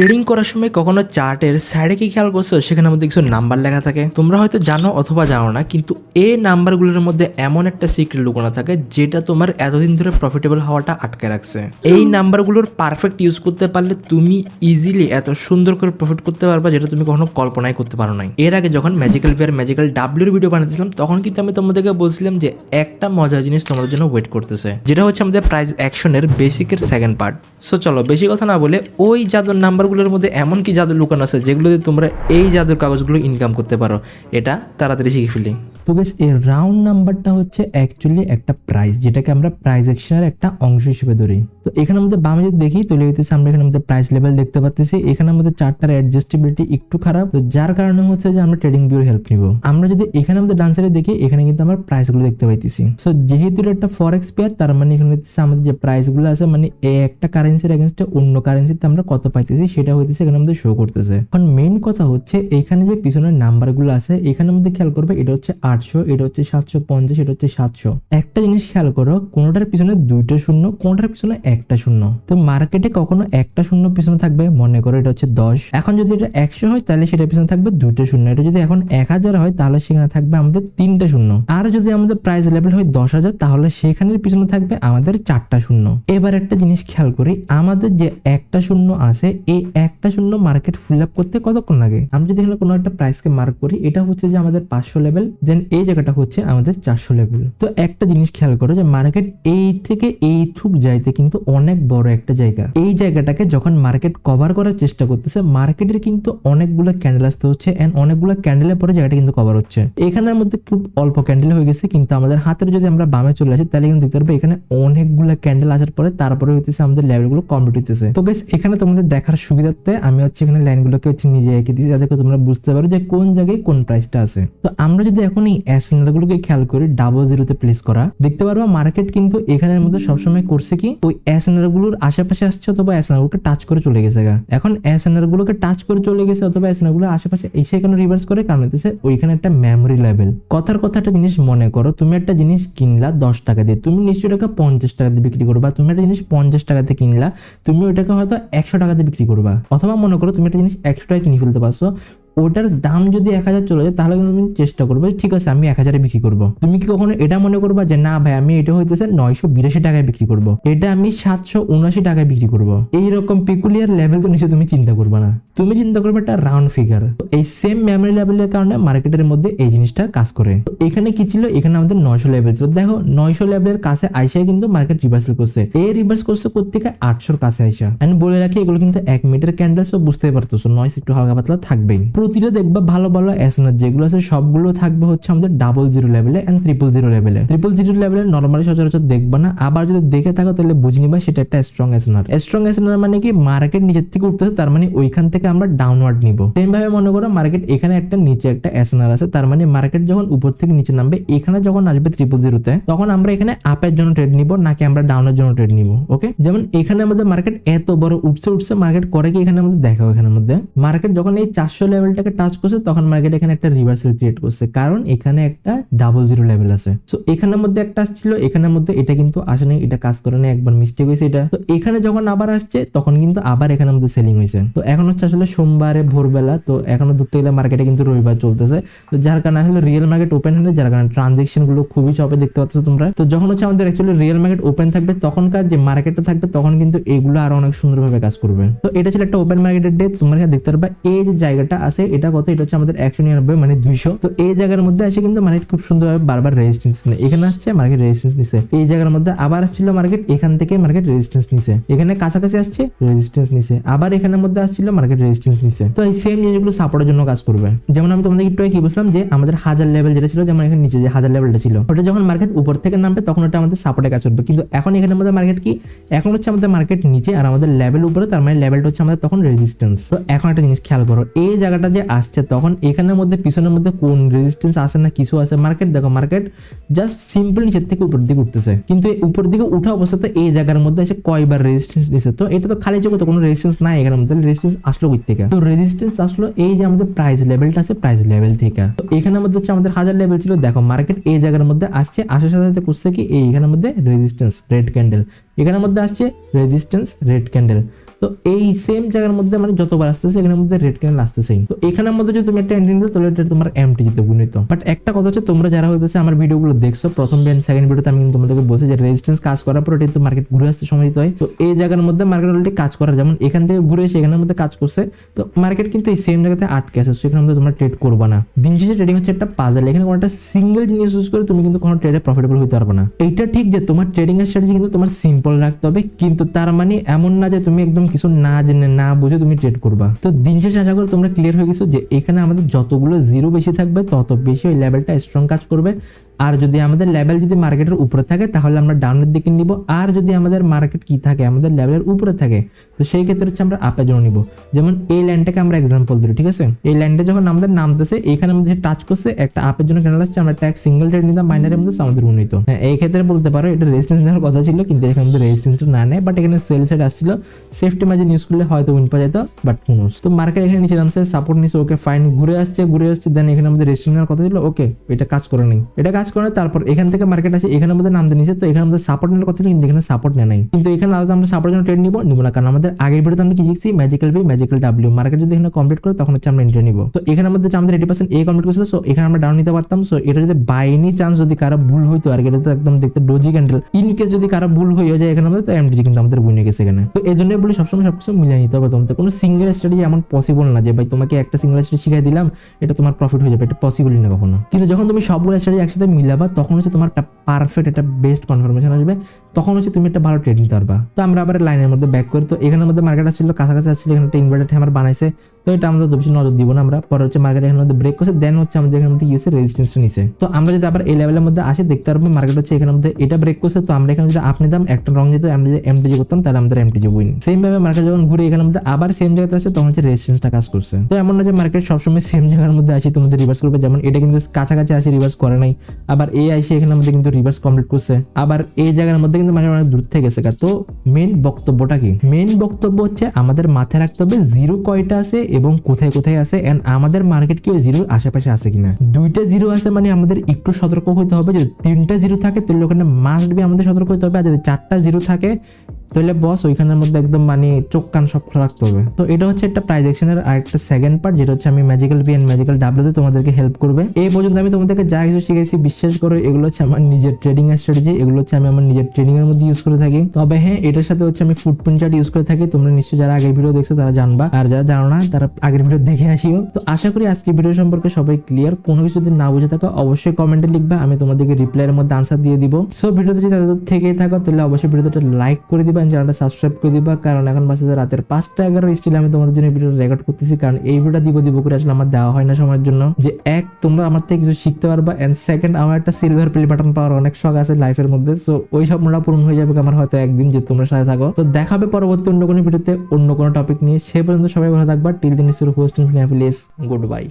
Trading করার সময় কখনো চার্টের সাইডে কি খেয়াল করছ? সেখানে মধ্যে কিছু নাম্বার লেখা থাকে। তোমরা হয়তো জানো অথবা জানো না, কিন্তু এই নাম্বারগুলোর মধ্যে এমন একটা সিক্রেট লুকানো থাকে, যেটা তোমার এতদিন ধরে প্রফিটেবল হওয়াটা আটকে রাখছে। এই নাম্বারগুলোর পারফেক্ট ইউজ করতে পারলে তুমি ইজিলি এত সুন্দর করে প্রফিট করতে পারবা, যেটা তুমি কখনো কল্পনাই করতে পারো নাই। এর আগে যখন ম্যাজিক্যাল বিয়ার ম্যাজিক্যাল ডাব্লিউর ভিডিও বানাতেছিলাম, তখন কিন্তু আমি তোমাদেরকে বলছিলাম যে একটা মজার জিনিস তোমাদের জন্য ওয়েট করতেছে, যেটা হচ্ছে আমাদের প্রাইস অ্যাকশনের বেসিকের সেকেন্ড পার্ট সো চলো, বেশি কথা না বলে ওই জাদুর নাম্বারগুলোর মধ্যে এমন কি জাদু লুকানো আছে যেগুলো দিয়ে তোমরা এই জাদুর কাগজগুলো ইনকাম করতে পারো? এটা তাড়াতাড়ি শিখে ফেলি। তো বেশ, এই রাউন্ড নাম্বারটা হচ্ছে অ্যাকচুয়ালি একটা প্রাইস যেটাকে আমরা প্রাইস অ্যাকশনের একটা অংশ হিসেবে ধরি। তো এখানের মধ্যে বামে যদি দেখি তাহলে হইতেছে, আমরা এখানে মধ্যে প্রাইস লেভেল দেখতে পাচ্ছি এখানের মধ্যে চারটার অ্যাডজাস্টেবিলিটি একটু খারাপ। তো যার কারণে হচ্ছে যে আমরা ট্রেডিং ভিউর হেল্প নিব। আমরা যদি এখানে মধ্যে ডান সাইডে দেখি, এখানে কিন্তু আমরা প্রাইসগুলো দেখতে পাইতেছি। সো যেহেতু একটা ফরেক্স পেয়ার তার মানে এখানে হচ্ছে আমাদের যে প্রাইসগুলো আছে মানে একটা কারেন্সির এগেনস্টে অন্য কারেন্সিতে আমরা কত পাইতেছি, সেটা হইতেছে এখানে আমাদের শো করতেছে। এখন মেইন কথা হচ্ছে, এখানে যে পিছনের নাম্বারগুলো আছে এখানের মধ্যে খেয়াল করবে, এটা হচ্ছে আটশো, এটা হচ্ছে সাতশো পঞ্চাশ, এটা হচ্ছে সাতশো। একটা জিনিস খেয়াল করো, কোনোটার পিছনে দুইটা শূন্য, কোনোটার পিছনে একটা শূন্য। তো মার্কেটে কখনো একটা শূন্য পিছনে থাকবে, মনে করো এটা হচ্ছে দশ। এখন যদি এটা একশো হয়, তাহলে সেটা পিছনে থাকবে দুইটা শূন্য। এটা যদি এখন এক হাজার হয়, তাহলে সেখানে থাকবে আমাদের তিনটা শূন্য। আর যদি আমাদের প্রাইস লেভেল হয় দশ হাজার, তাহলে সেখানের পিছনে থাকবে আমাদের চারটা শূন্য। এবার একটা জিনিস খেয়াল করি, আমাদের যে একটা শূন্য আছে, এই একটা শূন্য মার্কেট ফুল আপ করতে কতক্ষণ লাগে? আমি যদি এখানে কোনো একটা প্রাইসকে মার্ক করি, এটা হচ্ছে যে আমাদের পাঁচশো লেভেল দেন এই জায়গাটা হচ্ছে আমাদের চারশো লেভেল তো একটা জিনিস খেয়াল করো যে মার্কেট এই থেকে এই থুক যাইতে কিন্তু অনেক বড় একটা জায়গা। এই জায়গাটাকে যখন মার্কেট কভার করার চেষ্টা করতেছে মার্কেটের কিন্তু অনেকগুলো ক্যান্ডেল আসতে হচ্ছে এন্ড অনেকগুলো ক্যান্ডেলের পরে জায়গাটা কিন্তু কভার হচ্ছে। এখানের মধ্যে খুব অল্প ক্যান্ডেল হয়ে গেছে, কিন্তু আমাদের হাতের যদি আমরা বামে চলে আসি, তাহলে কিন্তু দেখতে পারব এখানে অনেকগুলো ক্যান্ডেল আসার পরে তারপরে হইতেছে আমাদের লেভেলগুলো কমপ্লিট হইতেছে। তো গাইস এখানে তোমাদের দেখার সুবিধার্থে আমি হচ্ছে এখানে লাইনগুলোকে হচ্ছে নিজে এঁকে দিয়েছি, যাতে তোমরা বুঝতে পারো যে কোন জায়গায় কোন প্রাইসটা আছে। তো আমরা যদি এখন এই গুলোকে খেয়াল করি ডাবল জিরোতে প্লেস করা। দেখতে পারব মার্কেট কিন্তু এখানের মধ্যে সবসময় করছে কি? ওই গুলোর আশেপাশে আসছে অথবা গুলোকে টাচ করে চলে গেছে এখন গুলোকে টাচ করে চলে গেছে অথবা গুলো আশেপাশে এসে এখানে রিভার্স করে? কারণ হইতেছে ওইখানে একটা মেমোরি লেভেল কথার কথা একটা জিনিস মনে করো, তুমি একটা জিনিস কিনলা দশ টাকা দিয়ে, তুমি নিশ্চয়ই টাকা পঞ্চাশ টাকা দিয়ে বিক্রি করবা, তুমি একটা জিনিস পঞ্চাশ টাকাতে কিনলা, তুমি ওইটাকে হয়তো একশো টাকাতে বিক্রি করবা। অথবা মনে করো তুমি একটা জিনিস একশো টাকা কিনে ফেলতে পারছ ওটার দাম যদি এক হাজার চলে যায়, তাহলে কিন্তু তুমি চেষ্টা করবে, ঠিক আছে, আমি এক হাজারে বিক্রি করব। তুমি কি কখনো এটা মনে করবা যে, না ভাই, আমি এটা হইতেছে নয়শো বিরাশি টাকায় বিক্রি করব। এটা আমি সাতশো উনআশি টাকায় বিক্রি করব। এইরকম পিকুলিয়ার লেভেল তো নিশ্চয় তুমি চিন্তা করবে না। তুমি চিন্তা করবে একটা রাউন্ড ফিগার এই সেম মেমোরি লেভেলের কারণে মার্কেটের মধ্যে এই জিনিসটা কাজ করে। এখানে কি ছিল? এখানে আমাদের নয়শো লেভেল ছিল। দেখো, নয়শো লেভেলের কাছে আইসা কিন্তু মার্কেট রিভার্সাল করছে। এই রিভার্স করছে কোথেকে আটশোর কাছে আইসা। আমি বলে রাখি, এগুলো কিন্তু এক মিটার ক্যান্ডেল সব বুঝতেই পারতেছো নয়স একটু হালকা পাতলা থাকবেই। প্রতিটা দেখবা ভালো ভালো এসএনআর যেগুলো আছে সবগুলো থাকবে হচ্ছে আমাদের ডাবল জিরো লেভেলে এন্ড ট্রিপল জিরো লেভেলে ট্রিপল জিরো লেভেলে নর্মালি সচরাচর দেখবা না, আবার যদি দেখে থাকো তাহলে বুঝে নিবা সেটা একটা স্ট্রং এসএনআর স্ট্রং এসএনআর মানে কি? মার্কেট নিচের থেকে উঠতেছে, তার মানে ওইখান থেকে আমরা ডাউনওয়ার্ড নিব। সেম ভাবে মনে করো মার্কেট এখানে একটা নিচে একটা এসএনআর আছে, তার মানে মার্কেট যখন উপর থেকে নিচে নামবে, এখানে যখন আসবে ট্রিপল জিরোতে তখন আমরা এখানে আপের জন্য ট্রেড নিব, নাকি আমরা ডাউনের জন্য ট্রেড নিব ওকে যেমন এখানে আমাদের মার্কেট এত বড় উঠছে উঠছে মার্কেট করে কি এখানে আমাদের দেখাও এখানের মধ্যে। মার্কেট যখন এই চারশো লেভেলটাকে টাচ করছে, তখন মার্কেট এখানে একটা রিভার্সাল ক্রিয়েট করছে। কারণ এখানে একটা ডাবল জিরো লেভেল আছে। তো এখানের মধ্যে একটা আসছিল, এখানের মধ্যে এটা কিন্তু আসে নাই, এটা কাজ করে না একবার মিস্টেক হয়েছে এটা। তো এখানে যখন আবার আসছে, তখন কিন্তু আবার এখানের মধ্যে সেলিং হয়েছে। তো এখন হচ্ছে আসলে সোমবারে, ভোরবেলা, তো এখনও ধরতে গেলে মার্কেটে কিন্তু রবিবার চলতেছে। তো যার কারণে আসলে রিয়েল মার্কেট ওপেন হলে যার কারণে ট্রানজেকশনগুলো খুবই চপে দেখতে পাচ্ছ তোমরা। তো যখন হচ্ছে আমাদের অ্যাকচুয়ালি রিয়েল মার্কেট ওপেন থাকবে, তখনকার যে মার্কেটটা থাকবে, তখন কিন্তু এগুলো আরও অনেক সুন্দরভাবে কাজ করবে। তো এটা ছিল একটা ওপেন মার্কেটের ডে তোমরা দেখতে পারবে, এই যে জায়গাটা আছে এটা কত? এটা হচ্ছে আমাদের একশো নিরানব্বই মানে দুইশো। তো এই জায়গার মধ্যে এসে কিন্তু মার্কেট খুব সুন্দরভাবে বারবার রেজিস্টেন্স নেয়। এখানে আসছে মার্কেট রেজিস্টেন্স নিছে। এই জায়গার মধ্যে আবার আসছিল মার্কেট এখান থেকে মার্কেট রেজিস্টেন্স নিছে। এখানে কাছাকাছি আসছে রেজিস্টেন্স নিছে। আবার এখানের মধ্যে আসছিল মার্কেট রেজিস্টেন্স নিছে। তো এই সেম জিনিসগুলো সাপোর্টের জন্য কাজ করবে। যেমন আমি তোমাদের একটু কি বুঝলাম যে, আমাদের হাজার লেভেল যেটা ছিল, যেমন এখানে নিচে যে হাজার লেভেলটা ছিল, ওটা যখন মার্কেট উপর থেকে নামবে, তখন ওটা আমাদের সাপোর্টে কাজ করবে। কিন্তু এখন এখানের মধ্যে মার্কেট কি? এখন হচ্ছে আমাদের মার্কেট নিচে, আর আমাদের লেভেল উপরে, তার মানে লেভেলটা হচ্ছে আমাদের তখন রেজিস্টেন্স তো এখন একটা জিনিস খেয়াল করো, এই জায়গাটা যে আসছে, তখন এখানের মধ্যে, পিছনের মধ্যে কোন রেজিস্টেন্স আসে না, কিছু আছে মার্কেট দেখো মার্কেট জাস্ট সিম্পল নিচের থেকে উপর দিকে উঠতেছে। কিন্তু উপর দিকে উঠা অবস্থাতে এই জায়গার মধ্যে এসে কয়বার রেজিস্টেন্স নিছে? তো এটা তো খালি চোখে তো কোনো রেজিস্টেন্স নাই এখানের মধ্যে রেজিস্টেন্স আসলো কই থেকে তো রেজিস্টেন্স আসলো এই যে আমাদের প্রাইস লেভেলটা আছে প্রাইস লেভেল থেকে। তো এখানের মধ্যে হচ্ছে আমাদের হাজার লেভেল ছিল, দেখো মার্কেট এই জায়গার মধ্যে আসছে, আসার সাথে সাথে করছে কি, এই এখানের মধ্যে রেজিস্টেন্স রেড ক্যান্ডেল এখানের মধ্যে আসছে রেজিস্টেন্স রেড ক্যান্ডেল তো এই সেম জায়গার মধ্যে মানে যতবার আসতেছে, এখানের মধ্যে রেড ক্যান্ডেল আসতেছেই। তো এখানের মধ্যে যদি তুমি একটা এন্ট্রি তাহলে এটা তোমার এমটি যেতে গুণিত। বাট একটা কথা হচ্ছে, তোমরা যারা হইতেছে আমার ভিডিওগুলো দেখছ, প্রথম ব্যান্ড সেকেন্ড ভিডিওতে আমি কিন্তু তোমাদেরকে বলছি যে রেজিস্ট্যান্স কাজ করার পর এটা মার্কেট ঘুরে আসতে সময় হয়। তো এই জায়গার মধ্যে মার্কেট অলরেডি কাজ করার, যেমন এখান থেকে ঘুরে এসে এখানের মধ্যে কাজ করছে, তো মার্কেট কিন্তু এই সেম জায়গাতে আটকে আছে সেখানে মধ্যে তোমরা ট্রেড করবে না। দিন শেষে ট্রেডিং হচ্ছে একটা পাজল এখানে কোনো একটা সিঙ্গেল জিনিস ইউজ করে তুমি কিন্তু কোনো ট্রেডে প্রফিটেবল হতে পারবে না। এইটা ঠিক যে তোমার ট্রেডিং এর স্ট্র্যাটেজি কিন্তু তোমার সিম্পল রাখতে হবে, কিন্তু তার মানে এমন না যে তুমি একদম কিছু না জেনে, না বুঝে তুমি ট্রেড করবা। তো দিন শেষে আশা করি তোমরা ক্লিয়ার হয়ে গেছো যে এখানে আমাদের যতগুলো জিরো বেশি থাকবে, তত বেশি ওই লেভেলটা স্ট্রং কাজ করবে। আর যদি আমাদের লেভেল যদি মার্কেটের উপরে থাকে, তাহলে আমরা ডাউনের দিকে নিব। আর যদি আমাদের মার্কেট কি থাকে, আমাদের লেভেলের উপরে থাকে, তো সেই ক্ষেত্রে হচ্ছে আমরা আপের জন্য নিব। যেমন এই লাইনটাকে আমরা এক্সাম্পল ধরি ঠিক আছে? এই লাইনটা যখন আমাদের নামতেছে এখানে আমাদের টাচ করছে, একটা আপের জন্য ক্যান্ডেল আসছে, আমরা একটা সিঙ্গেল ট্রেড নিতাম মাইনারের মধ্যে আমাদের উন্নীত। হ্যাঁ এই ক্ষেত্রে বলতে পারো, এটা রেজিস্ট্যান্স নেওয়ার কথা ছিল, কিন্তু এখানে আমাদের রেজিস্ট্যান্সটা না নেয় বাট এখানে সেল সাইড আসছিল। সেফটি মার্জিন ইউজ করলে হয়তো উইন পাওয়া যেত বাট হুনোস তো মার্কেট এখানে নিচে নামছে সাপোর্ট নিচ্ছে ওকে ফাইন ঘুরে আসছে ঘুরে আসছে দেন এখানে আমাদের রেজিস্ট্যান্স নেওয়ার কথা ছিল ওকে এটা কাজ করে নেই। এটা কাজ করে তারপর এখান থেকে মার্কেট আছে এখানে আমাদের নামতে নিচে তো এখানে আমাদের সাপোর্ট নেওয়ার কথা কিন্তু এখানে সাপোর্ট নেয় নাই। কিন্তু এখানে আলাদা আমরা সাপোর্ট জন্য ট্রেড নিব নিব না, কারণ আমাদের আগের ভিডিওতে আমরা কি শিখছি? Magical B magical W market যদি এখানে কমপ্লিট করে, তখন হচ্ছে আমরা এন্ট্রি নিব। তো এখানে আমাদের আমাদের এইটি পার্সেন্ট এ কমপ্লিট করেছিল সো এখানে আমরা ডাউন নিতে পারতাম। সো এটা যদি বাই এনি চান্স যদি কারও ভুল হইতো, আর এটা তো একদম দেখতে ডোজি ক্যান্ডেল ইন কেস যদি কারও ভুল হয়ে যায় এখানে আমাদের তো এমটিজি কিন্তু আমাদের বুনে গেছে এখানে। তো এই জন্য বলি সবসময় সবকিছু মিলিয়ে নিতে হবে তোমাদের। কোনো সিঙ্গেল স্ট্র্যাটেজি এমন পসিবল না যে, ভাই, তোমাকে একটা সিঙ্গেল স্ট্র্যাটেজি শিখাই দিলাম, এটা তোমার প্রফিট হয়ে যাবে। এটা পসিবলই না কখনো। কিন্তু যখন তুমি সবগুলো স্ট্র্যাটেজি একসাথে মিলাবা, তখন হচ্ছে তোমার একটা পারফেক্ট একটা বেস্ট কনফার্মেশন আসবে। তখন হচ্ছে তুমি একটা ভালো ট্রেড নিতে পারবা তো আমরা আবার লাইনের মধ্যে ব্যাক করি। তো এখানের মধ্যে মার্কেট আসছিল, কাছাকাছি আসছিল, এখানে একটা ইনভার্টার হ্যামার বানাইছে। তো এটা আমরা তো বেশি নজর দিব না আমরা। পরে হচ্ছে মার্কেট মধ্যে ব্রেক করছে দেন হচ্ছে আমাদের এখানের মধ্যে ইউসে রেজিস্ট্যান্সটা নিছে। তো আমরা যদি আবার এই লেভেলের মধ্যে আসি, দেখতে পারব মার্কেট হচ্ছে এখানের মধ্যে এটা ব্রেক করছে, তো আমরা এখানে যদি আপনি দাম একটা রং যেত আমরা যদি এমটিজি করতাম, তাহলে আমাদের এমটিজি উইন সেম ভাবে মার্কেট যখন ঘুরে এখানের মধ্যে আবার সেম জায়গাতে আসে তখন হচ্ছে রেজিস্ট্যান্সটা কাজ করছে। তো এমন না যে মার্কেট সবসময় সেম জায়গার মধ্যে আসি, তোমাদের রিভার্স করবে, যেমন এটা কিন্তু কাছাকাছি আসে রিভার্স করে নাই। আবার এই আইসে এখানের মধ্যে কিন্তু রিভার্স কমপ্লিট করছে। আবার এই জায়গার মধ্যে কিন্তু মার্কেট অনেক দূর থেকে গেছে তো মেন বক্তব্যটা কি? মেন বক্তব্য হচ্ছে, আমাদের মাথায় রাখতে হবে জিরো কয়টা আছে এবং কোথায় কোথায় আছে এন্ড আমাদের মার্কেট কি জিরোর আশেপাশে আছে কিনা? দুইটা জিরো আছে মানে আমাদের একটু সতর্ক হতে হবে। যদি তিনটা জিরো থাকে, তাহলে ওখানে মাস্ট বি আমাদের সতর্ক হতে হবে। আর যদি চারটা জিরো থাকে তাহলে বস ওইখানের মধ্যে একদম মানে চোখ কান সব খোলা রাখতে হবে। তো এটা হচ্ছে একটা প্রাইজেকশনের আর একটা সেকেন্ড পার্ট যেটা হচ্ছে আমি ম্যাজিক্যাল বি এন্ড ম্যাজিক্যাল ডাব্লিউতে তোমাদেরকে হেল্প করবে। এই পর্যন্ত আমি তোমাদেরকে যা কিছু শিখেছি, বিশ্বাস করো, এগুলো হচ্ছে আমার নিজের ট্রেডিং স্ট্র্যাটেজি এগুলো হচ্ছে আমি আমার নিজের ট্রেডিং এর মধ্যে ইউজ করে থাকি। তবে হ্যাঁ এটার সাথে হচ্ছে আমি ফুটপ্রিন্ট চার্ট ইউজ করে থাকি। তোমরা নিশ্চয়ই যারা আগের ভিডিও দেখছ, তারা জানবা। আর যারা জানো না, তারা আগের ভিডিও দেখে আসিও। তো আশা করি আজকে ভিডিও সম্পর্কে সবাই ক্লিয়ার কোনো কিছু যদি না বুঝে থাকো, অবশ্যই কমেন্টে লিখবে, আমি তোমাদেরকে রিপ্লাইয়ের মধ্যে আনসার দিয়ে দিব। সো ভিডিওতে যদি থেকেই থাকো, তাহলে অবশ্যই ভিডিওটা লাইক করে দিবা। চ্যানেলটা সাবস্ক্রাইব করে দিবা। কারণ এখন বাসে রাতের পাঁচটা এগারো স্টিল আমি তোমাদের জন্য ভিডিও রেকর্ড করতেছি। কারণ এই ভিডিওটা দিব দিব করে আসলে আমার দেওয়া হয় না সময়ের জন্য। যে এক, তোমরা আমার থেকে কিছু শিখতে পারবা। এন্ড সেকেন্ড আমার একটা সিলভার প্লে বাটন পাওয়ার অনেক শখ আছে লাইফের মধ্যে। সো ওই সব স্বপ্নটা পূরণ হয়ে যাবে আমার হয়তো একদিন যে তোমরা সাথে থাকো। তো দেখাবে পরবর্তী অন্য কোনো ভিডিওতে অন্য কোনো টপিক নিয়ে। সে পর্যন্ত সবাই ভালো থাকবা। টিল দিন হোস্ট গুড বাই